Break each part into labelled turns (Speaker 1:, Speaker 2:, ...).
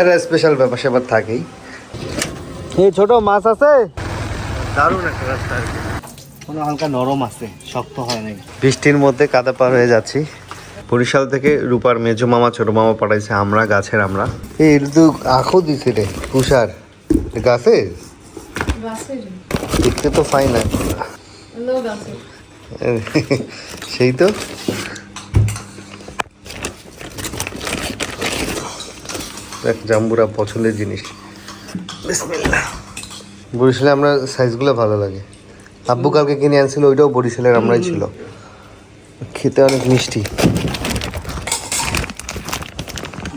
Speaker 1: একটা স্পেশাল ব্যাপার স্যাপার থাকেই। এই ছোট মাছ আছে? দারুণ একটা রাস্তা আর কি। কোনো হালকা নরম আছে শক্ত হয় নাই। বৃষ্টির মধ্যে কাদা পার হয়ে যাচ্ছি। বরিশাল থেকে রূপার মেজো মামা ছোট মামা পাঠাইছে আমরা গাছের আমরা। এই তো আখো দিছে রে তুষার। গাছে? দেখতে তো ফাইন সেই তো। দেখ জাম্বুরা পছন্দের জিনিস। বরিশালে আমরা সাইজগুলো ভালো লাগে। আব্বু কালকে কিনে আনছিল ওইটাও বরিশালের আমরাই ছিল। খেতে অনেক মিষ্টি।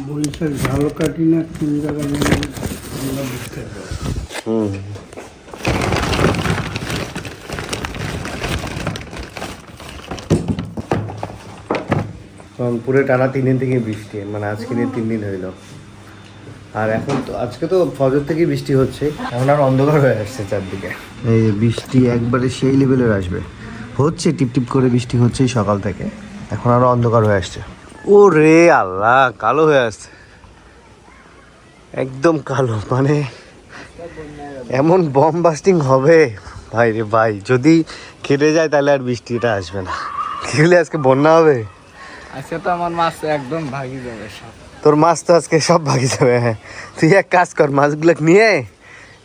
Speaker 2: বরিশাল না কোন জায়গায়
Speaker 1: হুম। রংপুরে টানা তিন দিন থেকে বৃষ্টি মানে আজকে নিয়ে তিন দিন হইল। আর এখন তো আজকে তো ফজর থেকেই বৃষ্টি হচ্ছে। এখন আর অন্ধকার হয়ে আসছে চারদিকে। এই বৃষ্টি একবারে সেই লেভেলের আসবে। হচ্ছে টিপ টিপ করে বৃষ্টি হচ্ছে সকাল থেকে। এখন আরও অন্ধকার হয়ে আসছে। ও রে আল্লাহ কালো হয়ে আসছে। একদম কালো মানে এমন বম বাস্টিং হবে। ভাই রে ভাই যদি কেটে যায় তাহলে আর বৃষ্টিটা আসবে না। খেলে আজকে বন্যা হবে।
Speaker 2: আজকে তো আমার মাছ একদম ভাগি যাবে সব।
Speaker 1: তোর মাছ তো আজকে সব ভাগি যাবে হ্যাঁ। তুই এক কাজ কর মাছগুলো নিয়ে আয়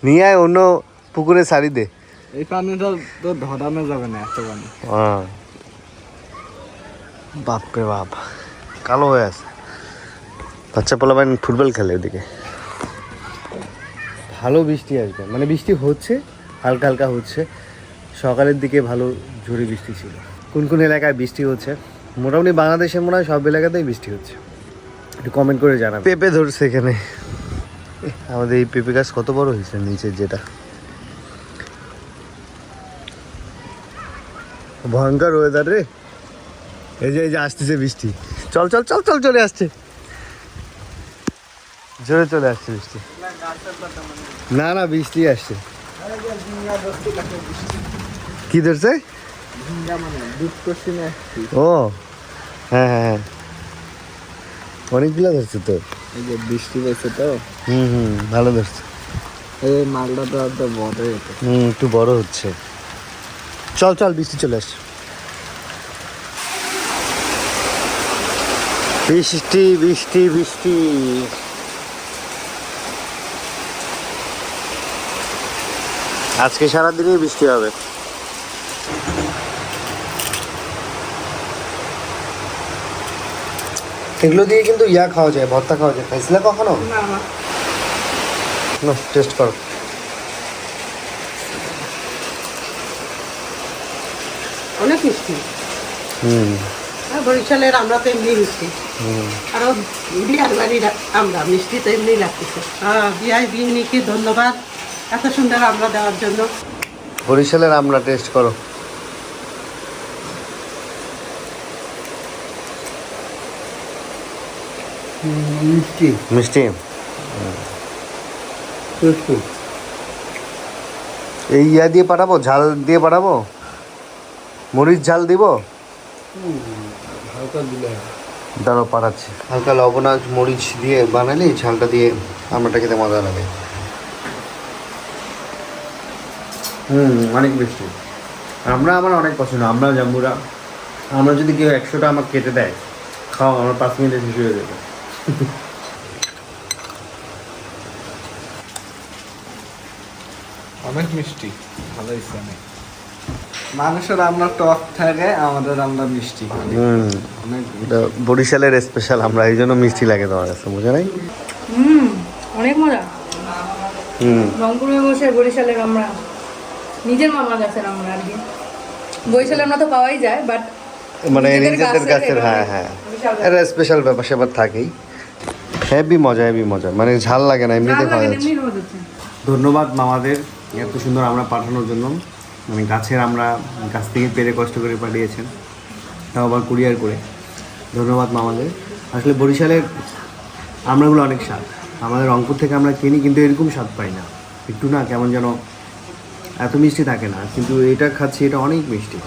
Speaker 1: নিয়ে আয় অন্য পুকুরে ছাড়ি দে।
Speaker 2: এই পানি তো ধরানো যাবে না এত পানি।
Speaker 1: হ্যাঁ। বাপরে বাপ কালো হয়ে আছে। বাচ্চা পোলাবেন ফুটবল খেলে ওদিকে ভালো বৃষ্টি আসবে মানে বৃষ্টি হচ্ছে হালকা হালকা হচ্ছে। সকালের দিকে ভালো ঝুড়ি বৃষ্টি ছিল। কোন কোন এলাকায় বৃষ্টি হচ্ছে? মোটামুটি বাংলাদেশে মনে হয় সব এলাকাতেই বৃষ্টি হচ্ছে। একটু কমেন্ট করে জানাবে পেঁপে ধরছে এখানে। আমাদের এই পেঁপে গাছ কত বড় হয়েছে নিচে যেটা? ভয়ঙ্কর ওয়েদার রে। এই যে এই যে আসতেছে বৃষ্টি। চল চল চল চল চলে আসছে। জোরে চলে আসছে বৃষ্টি। না না বৃষ্টি আসছে। কি ধরছে?
Speaker 2: মানে
Speaker 1: ও হ্যাঁ হ্যাঁ হ্যাঁ। অনেকগুলো ধরছে তো।
Speaker 2: এই যে বৃষ্টি পেয়েছে তো।
Speaker 1: হুম হুম ভালো ধরছে।
Speaker 2: এই মালটা তো আর বড়
Speaker 1: হুম একটু বড় হচ্ছে। চল চল বৃষ্টি চলে আসছে বৃষ্টি বৃষ্টি বৃষ্টি। আজকে সারাদিনই বৃষ্টি হবে। এগুলো দিয়ে কিন্তু ইয়া খাওয়া যায় ভর্তা খাওয়া যায়। খাইছিলে কখনো?
Speaker 3: না না
Speaker 1: টেস্ট করো।
Speaker 3: অনেক মিষ্টি।
Speaker 1: হুম।
Speaker 3: বরিশালের আমরা তো এমনি মিষ্টি।
Speaker 1: হুম।
Speaker 3: আরও বিয়ার বাড়ির আমরা মিষ্টি তো এমনি লাগতেছে। হ্যাঁ বিয়াই বিহনিকে ধন্যবাদ। এত সুন্দর আমরা দেওয়ার জন্য।
Speaker 1: বরিশালের আমরা টেস্ট করো।
Speaker 2: মিষ্টি।
Speaker 1: মিষ্টি? এই ইয়া দিয়ে পাঠাবো? ঝাল দিয়ে পাঠাবো? মরিচ ঝাল দিব?
Speaker 2: হালকা দিলে
Speaker 1: দাঁড়াও পাঠাচ্ছি। হালকা লবণ আর মরিচ দিয়ে বানালে ঝালটা দিয়ে আমরাটা খেতে মজা লাগে হুম অনেক মিষ্টি। আমরা আমার অনেক পছন্দ আমরা জাম্বুরা। আমরা যদি কেউ একশোটা আমার কেটে দেয় খাও আমার পাঁচ মিনিটে শেষ হয়ে যাবে।
Speaker 2: অনেক মিষ্টি ভালো নেই মানুষের আমরা টক থাকে আমাদের আমরা মিষ্টি অনেক
Speaker 1: বরিশালের স্পেশাল আমরা এই জন্য মিষ্টি লাগে তোমার কাছে বুঝে নাই?
Speaker 3: হুম অনেক মজা।
Speaker 1: হুম।
Speaker 3: রংপুরে বসে বরিশালের আমরা নিজের মামা গাছের আমরা আর কি। বরিশালে আমরা তো পাওয়াই যায় বাট
Speaker 1: মানে
Speaker 3: নিজেদের গাছের
Speaker 1: হ্যাঁ হ্যাঁ। এটা স্পেশাল ব্যাপার স্যাপার থাকেই। হেভি মজা হেভি মজা। মানে ঝাল লাগে না এমনিতে খাওয়া যাচ্ছে। ধন্যবাদ মামাদের এত সুন্দর আমরা পাঠানোর জন্য। মানে গাছের আমরা গাছ থেকে পেরে কষ্ট করে পাঠিয়েছেন। তাও আবার কুরিয়ার করে। ধন্যবাদ মামাদের। আসলে বরিশালের আমরাগুলো অনেক স্বাদ। আমাদের রংপুর থেকে আমরা কিনি কিন্তু এরকম স্বাদ পাই না। একটু না কেমন যেন এত মিষ্টি থাকে না। কিন্তু এটা খাচ্ছি এটা অনেক মিষ্টি।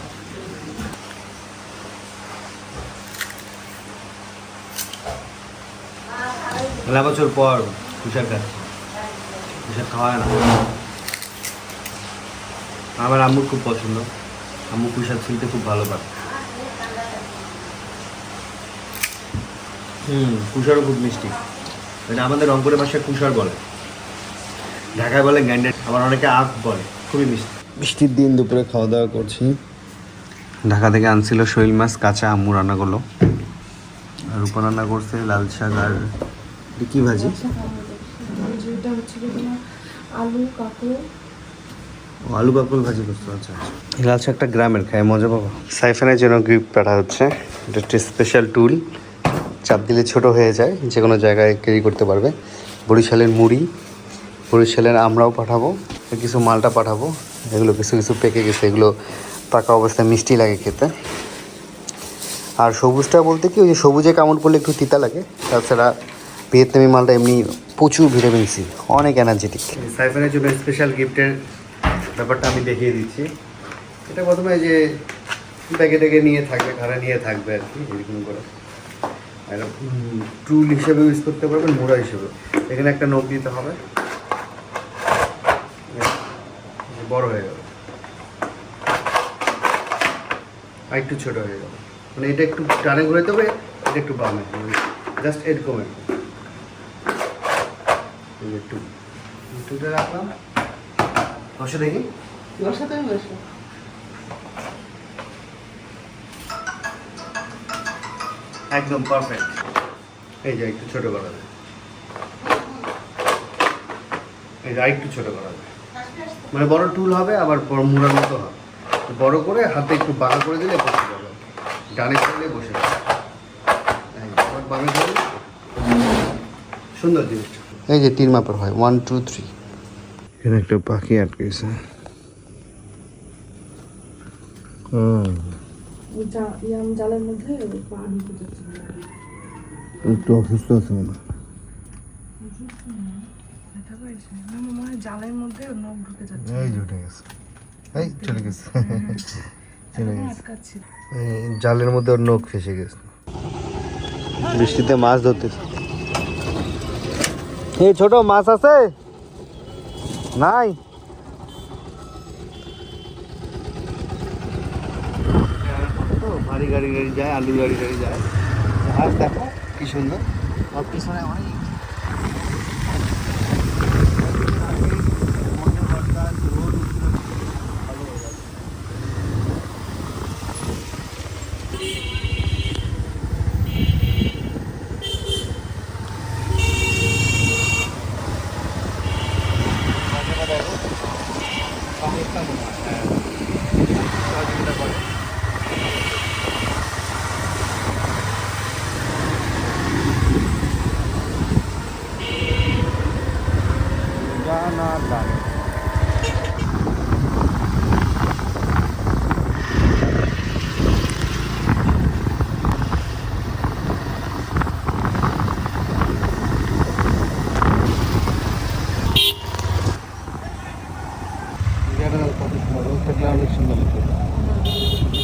Speaker 1: মেলা বছর পর তুষার খাচ্ছে। তুষার খাওয়া না। আমার আম্মুর খুব পছন্দ। আম্মু কুষার ছিলতে খুব ভালো পারে হুম কুষারও খুব মিষ্টি। মানে আমাদের রংপুরের ভাষায় কুষার বলে। ঢাকায় বলে গ্যান্ডেড আবার অনেকে আখ বলে। খুবই মিষ্টি। বৃষ্টির দিন দুপুরে খাওয়া দাওয়া করছি। ঢাকা থেকে আনছিল শৈল মাছ কাঁচা আম্মু রান্না করল। আর উপর রান্না করছে লাল শাক আর এটা কি ভাজি?
Speaker 4: যেটা হচ্ছে তোমার আলু কাঁকড়।
Speaker 1: আলু ভাজি করছ আচ্ছা আচ্ছা। লাল শাকটা গ্রামের খায় মজা পাবো। সাইফানের জন্য গ্রিপ পাঠা হচ্ছে। এটা একটি স্পেশাল টুল চাপ দিলে ছোট হয়ে যায় যে কোনো জায়গায় ক্যারি করতে পারবে। বরিশালের মুড়ি বরিশালের আমরাও পাঠাবো কিছু মালটা পাঠাবো। এগুলো কিছু কিছু পেকে গেছে এগুলো পাকা অবস্থায় মিষ্টি লাগে খেতে। আর সবুজটা বলতে কি ওই যে সবুজে কামড় পড়লে একটু তিতা লাগে তাছাড়া ভিয়েতনামি মালটা এমনি প্রচুর ভিটামিন সি, অনেক এনার্জেটিক সাইফানের জন্য স্পেশাল গিফটের ব্যাপারটা আমি দেখিয়ে দিচ্ছি। এটা প্রথমে যে ব্যাগে ট্যাগে নিয়ে থাকবে ঘাড়ে নিয়ে থাকবে আর কি, এরকম করে। টুল হিসেবে ইউজ করতে পারবেন, মোড়া হিসেবে। এখানে একটা নখ দিতে হবে। বড় হয়ে গেল। আর একটু ছোটো হয়ে গেল। মানে এটা একটু টানে ঘুরাতে হবে, এটা একটু বামে। জাস্ট এরকম এরকম এই যে টুল টুলটা রাখলাম। বসে দেখি।
Speaker 3: বসাতে বসো।
Speaker 1: একদম পারফেক্ট এই যে একটু ছোট করা যায়। এই যে আরেকটু ছোট করা যায়। মানে বড় টুল হবে আবার মুড়ার মতো হবে। বড় করে হাতে একটু বাঁকা করে দিলে বসে যাবে। ডানে করলে বসে যাবে। বামে করলে সুন্দর জিনিসটা। এই যে তিন মাপের হয় ওয়ান টু থ্রি এখানে একটা পাখি আটকেছে। একটু অসুস্থ আছে মনে হয়।
Speaker 4: হয় জালের মধ্যে নখ ঢুকে যাচ্ছে।
Speaker 1: এই যে উঠে গেছে। এই চলে গেছে। চলে গেছে। জালের মধ্যে ওর নখ ফেসে গেছে। বৃষ্টিতে মাছ ধরতে এই ছোট মাছ আছে? নাই? ভারী গাড়ি গাড়ি যায়, আলু গাড়ি গাড়ি যায়। আর দেখো কি সুন্দর। আর পিছনে অনেক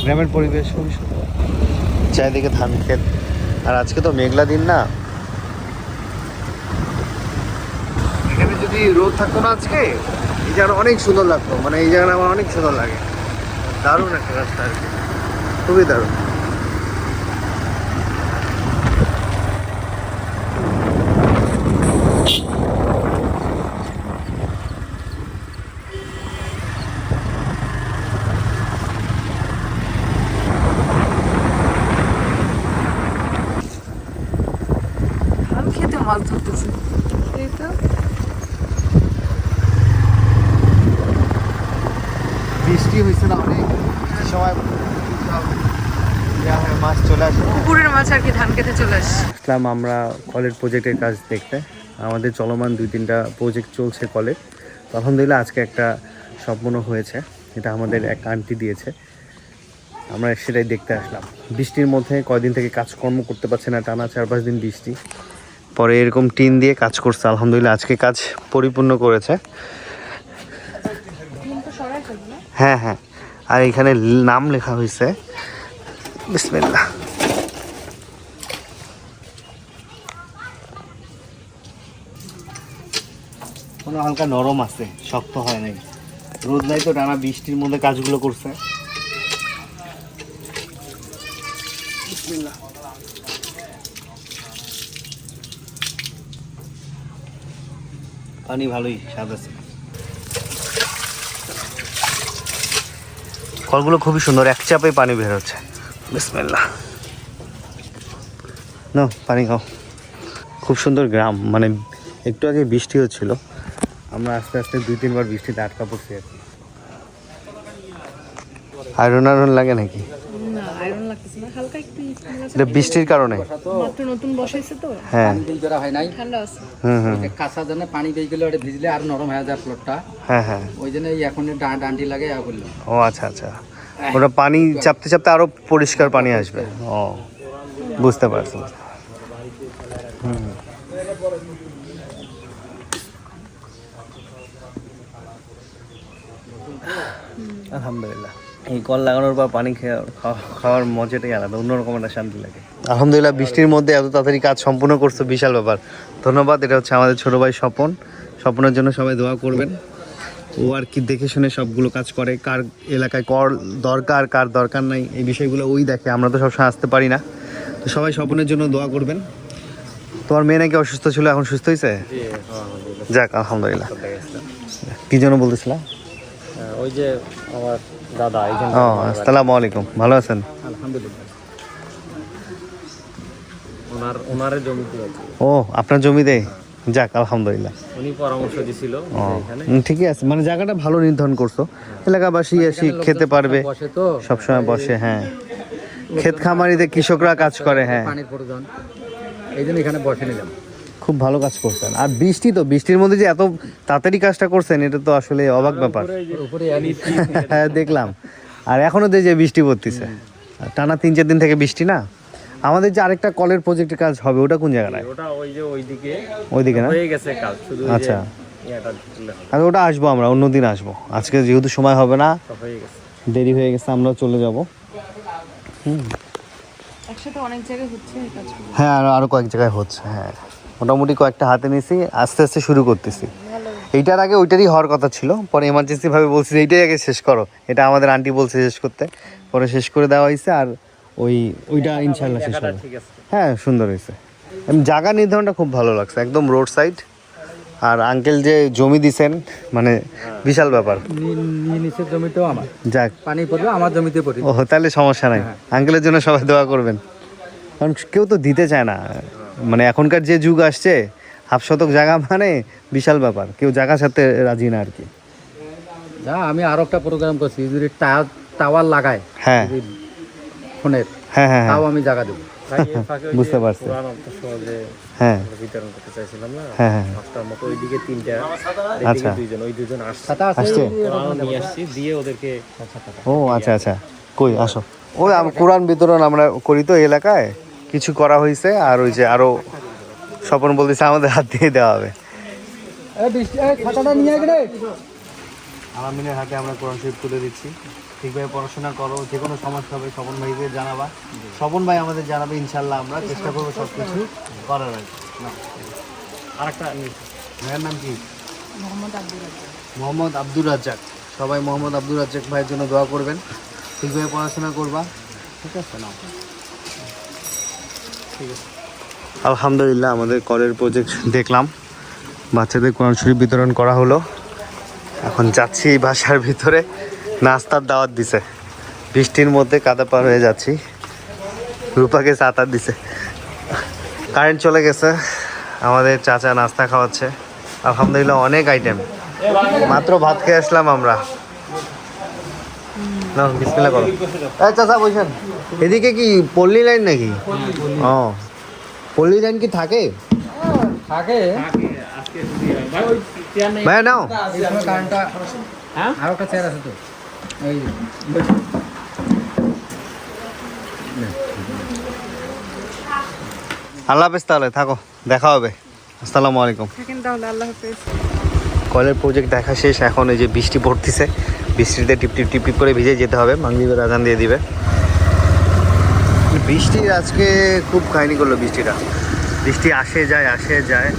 Speaker 1: গ্রামের পরিবেশ খুবই সুন্দর। চারিদিকে ধান ক্ষেত। আর আজকে তো মেঘলা দিন না। এখানে যদি রোদ থাকতো না আজকে এই জায়গাটা অনেক সুন্দর লাগতো। মানে এই জায়গাটা আমার অনেক সুন্দর লাগে। দারুণ একটা রাস্তা আর কি। খুবই দারুণ
Speaker 4: ধান খেতে মাছ ধরতেছে এই তো
Speaker 1: বৃষ্টি হয়েছে না অনেক বৃষ্টির সময় ইয়া হয়, মাছ চলে আসে
Speaker 4: পুকুরের মাছ আর কি ধান খেতে চলে আসছে
Speaker 1: আসলাম আমরা কলের প্রজেক্টের কাজ দেখতে। আমাদের চলমান দুই তিনটা প্রজেক্ট চলছে কলের তো আলহামদুলিল্লাহ আজকে একটা সম্পূর্ণ হয়েছে। এটা আমাদের এক আন্টি দিয়েছে। আমরা সেটাই দেখতে আসলাম। বৃষ্টির মধ্যে কয়দিন থেকে কাজকর্ম করতে পারছে না, টানা চার পাঁচ দিন বৃষ্টি। পরে এরকম টিন দিয়ে কাজ করছে। আলহামদুলিল্লাহ আজকে কাজ পরিপূর্ণ করেছে। হ্যাঁ হ্যাঁ। আর এখানে নাম লেখা হয়েছে। বিসমিল্লাহ। কোনো হালকা নরম আছে, শক্ত হয় নাই। রোদ নাই তো, টানা বৃষ্টির মধ্যে কাজগুলো করছে। পানি ভালোই, স্বাদ আছে। কলগুলো খুবই সুন্দর, এক চাপে পানি বের হচ্ছে। বিসমিল্লা না পানি খাও। খুব সুন্দর গ্রাম মানে একটু আগে বৃষ্টি হচ্ছিল আমরা আস্তে আস্তে দুই তিনবার বৃষ্টিতে আটকা পড়ছি আর কি। আয়রন আয়রন লাগে নাকি? এটা বৃষ্টির কারণে?
Speaker 4: নতুন বসাইছে তো।
Speaker 1: হ্যাঁ।
Speaker 5: দিল করা হয় নাই।
Speaker 4: ঠান্ডা আছে।
Speaker 1: হুম হুম।
Speaker 5: কাঁচা জন্য পানি দিয়ে গেলে ওটা ভিজলে আর নরম হয়ে যায় প্লটটা
Speaker 1: হ্যাঁ হ্যাঁ।
Speaker 5: ওই জন্য এই এখন ডান্ডি লাগে ইয়া করল
Speaker 1: ও আচ্ছা আচ্ছা। ওটা পানি চাপতে চাপতে আরও পরিষ্কার পানি আসবে। ও বুঝতে পারছি। আলহামদুলিল্লাহ। এই কল লাগানোর পর পানি খাওয়ার মজাটাই আলাদা অন্যরকম একটা শান্তি লাগে। আলহামদুলিল্লাহ বৃষ্টির মধ্যে এত তাড়াতাড়ি কাজ সম্পূর্ণ করছ বিশাল ব্যাপার। ধন্যবাদ এটা হচ্ছে আমাদের ছোট ভাই স্বপন। স্বপনের জন্য সবাই দোয়া করবেন। ও আর কি দেখে শুনে সবগুলো কাজ করে কার এলাকায় কর দরকার কার দরকার নাই এই বিষয়গুলো ওই দেখে আমরা তো সবসময় আসতে পারি না। তো সবাই স্বপনের জন্য দোয়া করবেন। তোমার মেয়ে নাকি অসুস্থ ছিল এখন সুস্থ হয়েছে যাক আলহামদুলিল্লাহ। কি জন্য বলতেছিলাম
Speaker 2: ওই যে আমার দাদা
Speaker 1: ও আসসালামু আলাইকুম। ভালো আছেন?
Speaker 2: আলহামদুলিল্লাহ। ওনার ওনারে জমিতে আছে।
Speaker 1: ও আপনার জমিতে? যাক আলহামদুলিল্লাহ।
Speaker 2: উনি পরামর্শ দিছিল
Speaker 1: ঠিকই আছে। মানে জায়গাটা ভালো নির্ধারণ করছ। এলাকাবাসী এসে খেতে পারবে। সবসময় বসে হ্যাঁ। ক্ষেত খামারিতে কৃষকরা কাজ করে হ্যাঁ।
Speaker 5: পানির প্রয়োজন। এই জন্য এখানে বসে নিলাম।
Speaker 1: খুব ভালো কাজ করছেন আর বৃষ্টি তো বৃষ্টির মধ্যে যে এত তাড়াতাড়ি কাজটা করছেন এটা তো আসলে অবাক ব্যাপার।
Speaker 5: উপরে
Speaker 1: হ্যাঁ দেখলাম। আর এখনও তো যে বৃষ্টি পড়তেছে। আর টানা তিন চার দিন থেকে বৃষ্টি না? আমাদের যে আরেকটা কলের প্রজেক্টের কাজ হবে ওটা কোন জায়গায়?
Speaker 2: ওটা ওই যে ওইদিকে।
Speaker 1: ওইদিকে না?
Speaker 2: হয়ে গেছে কাজ শুধু
Speaker 1: আচ্ছা। আর ওটা আসব আমরা অন্যদিন আসব। আজকে যেহেতু সময় হবে না
Speaker 2: হয়ে
Speaker 1: দেরি হয়ে গেছে আমরাও চলে যাব।
Speaker 4: একসাথে অনেক জায়গায় হচ্ছে
Speaker 1: হ্যাঁ আর কয়েক জায়গায় হচ্ছে হ্যাঁ। মোটামুটি কয়েকটা হাতে নিয়েছি আস্তে আস্তে শুরু করতেছি। এইটার আগে ওইটারই হওয়ার কথা ছিল পরে এমার্জেন্সি ভাবে বলছি যে এইটাই আগে শেষ করো। এটা আমাদের আন্টি বলছে শেষ করতে। পরে শেষ করে দেওয়া হয়েছে আর ওই ওইটা ইনশাল্লাহ শেষ হবে। হ্যাঁ সুন্দর হয়েছে। জায়গা নির্ধারণটা খুব ভালো লাগছে একদম রোড সাইড আর আঙ্কেল যে জমি দিছেন মানে বিশাল ব্যাপার।
Speaker 5: নিচের জমিটাও আমার।
Speaker 1: যাক।
Speaker 5: পানি পড়বে আমার জমিতে পড়বে
Speaker 1: ও তাহলে সমস্যা নাই। আঙ্কেলের জন্য সবাই দোয়া করবেন। কারণ কেউ তো দিতে চায় না। মানে এখনকার যে যুগ আসছে হাফ শতক জায়গা মানে বিশাল ব্যাপার। কেউ জায়গা ছাড়তে রাজি না আর কি।
Speaker 5: যা আমি আরও একটা প্রোগ্রাম করছি যদি টাওয়ার টাওয়ার লাগায়
Speaker 1: হ্যাঁ।
Speaker 5: ফোনের
Speaker 1: হ্যাঁ হ্যাঁ
Speaker 5: তাও
Speaker 1: হ্যাঁ
Speaker 5: আমি জায়গা দেবো।
Speaker 1: বুঝতে পারছি।
Speaker 2: কোরআন
Speaker 1: হ্যাঁ।
Speaker 2: বিতরণ করতে চাইছিলাম না?
Speaker 1: হ্যাঁ, হ্যাঁ।
Speaker 2: পাঁচটার মতো ওইদিকে তিনটা
Speaker 1: আচ্ছা।
Speaker 2: দুইজন ওই দুজন আসছে। নিয়ে আসছি দিয়ে ওদেরকে
Speaker 1: ও আচ্ছা আচ্ছা। কই আসো। ওই কোরআন বিতরণ আমরা করি তো এলাকায়? কিছু করা হয়েছে আর ওই যে আরও স্বপন বলতেছে আমাদের হাত দিয়ে দেওয়া হবে।
Speaker 5: এই বৃষ্টি এই ছাতাটা নিয়ে গেলে
Speaker 1: আলামিনের হাতে আমরা কোরআন শরীফ তুলে দিচ্ছি। ঠিকভাবে পড়াশোনা করো যে কোনো সমস্যা হবে স্বপন ভাইকে জানাবা। স্বপন ভাই আমাদের জানাবে ইনশাল্লাহ আমরা চেষ্টা করব সব কিছু করার আর
Speaker 2: আর একটা
Speaker 1: ভাইয়ের নাম কি?
Speaker 4: মোহাম্মদ আব্দুল রাজ্জাক।
Speaker 1: মোহাম্মদ আব্দুর রাজ্জাক। সবাই মোহাম্মদ আব্দুর রাজ্জাক ভাইয়ের জন্য দোয়া করবেন। ঠিকভাবে পড়াশোনা করবা। ঠিক আছে না। ঠিক আছে আলহামদুলিল্লাহ, আমাদের কলের প্রজেক্ট দেখলাম। বাচ্চাদের কোরআন শরীফ বিতরণ করা হলো। এখন যাচ্ছি বাসার ভিতরে। নাস্তার দাওয়াত দিছে। বৃষ্টির মধ্যে কাদা পার হয়ে যাচ্ছি। রূপাকে সাঁতার দিছে। কারেন্ট চলে গেছে। আমাদের চাচা নাস্তা খাওয়াচ্ছে। আলহামদুলিল্লাহ, অনেক আইটেম মাত্র ভাত খেয়ে আসলাম আমরা। না বিসমিল্লাহ করো। এই চাচা বলছেন এদিকে কি পল্লী লাইন নাকি? ও। পল্লী লাইন কি থাকে?
Speaker 5: থাকে।
Speaker 1: ভাই নাও।
Speaker 5: কারেন্টটা আরও একটা চেয়ার আছে তো। এই
Speaker 1: আল্লাহ হাফেজ তাহলে থাকো দেখা হবে। আসসালামু আলাইকুম।
Speaker 4: থাকেন তাহলে আল্লাহ হাফেজ।
Speaker 1: কলের প্রজেক্ট দেখা শেষ, এখন এই যে বৃষ্টি পড়তেছে, বৃষ্টিতে টিপ টিপ টিপ করে ভিজে যেতে হবে, মাগরিবের আজান দিয়ে দিবে। বৃষ্টি আজকে খুব কাহিনি করল বৃষ্টিটা। বৃষ্টি আসে যায় আসে যায়।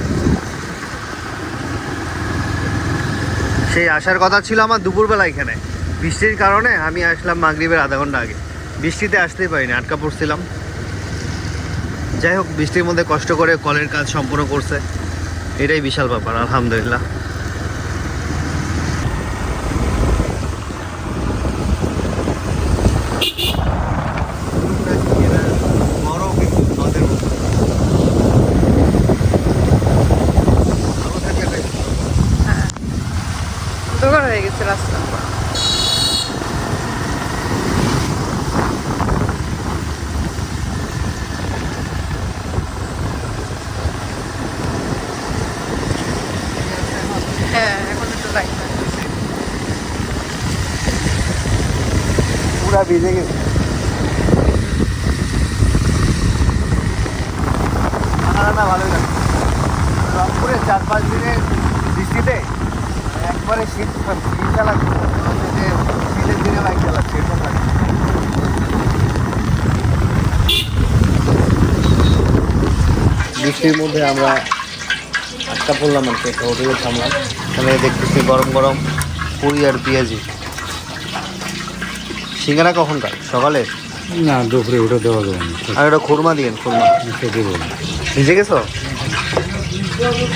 Speaker 1: সেই আসার কথা ছিল আমার দুপুরবেলা এখানে। বৃষ্টির কারণে আমি আসলাম মাগরিবের আধা ঘণ্টা আগে। বৃষ্টিতে আসতেই পারিনি, আটকা পড়ছিলাম। যাই হোক, বৃষ্টির মধ্যে কষ্ট করে কলের কাজ সম্পূর্ণ করছে। এটাই বিশাল ব্যাপার, আলহামদুলিল্লাহ বড় কিন্তু নদের মতো। ভালো থাকলে বেশ।
Speaker 4: অন্ধকার হয়ে গেছে রাস্তা হ্যাঁ এখন একটু লাইট
Speaker 1: পুরা ভিজে গেছে না না ভালোই লাগে রংপুরে চার পাঁচ দিনের বৃষ্টিতে একবারে শীত শীত চালাচ্ছে মনে হচ্ছে যে শীতের দিনে বাইক চালাচ্ছে এরকম লাগে বৃষ্টির মধ্যে আমরা আটকা পড়লাম আর কি একটা হোটেলে থামলাম। এখানে দেখতেছি গরম গরম পুরি আর পেঁয়াজি। সিঙ্গারা কখনকার সকালে?
Speaker 5: না দুপুরে উঠে দেওয়া যাবে না।
Speaker 1: আর একটা খুরমা দিয়েন খুরমা। ভিজে গেছো?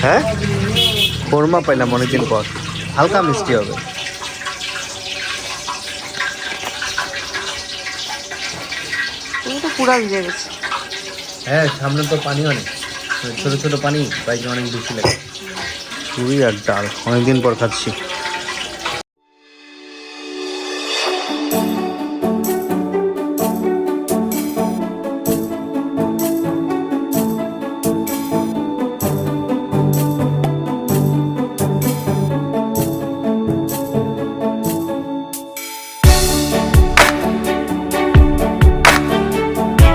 Speaker 1: হ্যাঁ? খুরমা পাইলাম অনেকদিন পর। হালকা মিষ্টি হবে।
Speaker 4: তুমি তো পুরা ভিজে গেছে।
Speaker 1: হ্যাঁ সামনে তো পানি অনেক। ছোট ছোট পানি বাইকে অনেক বেশি লাগে। খুবই আর ডাল অনেকদিন পর খাচ্ছি।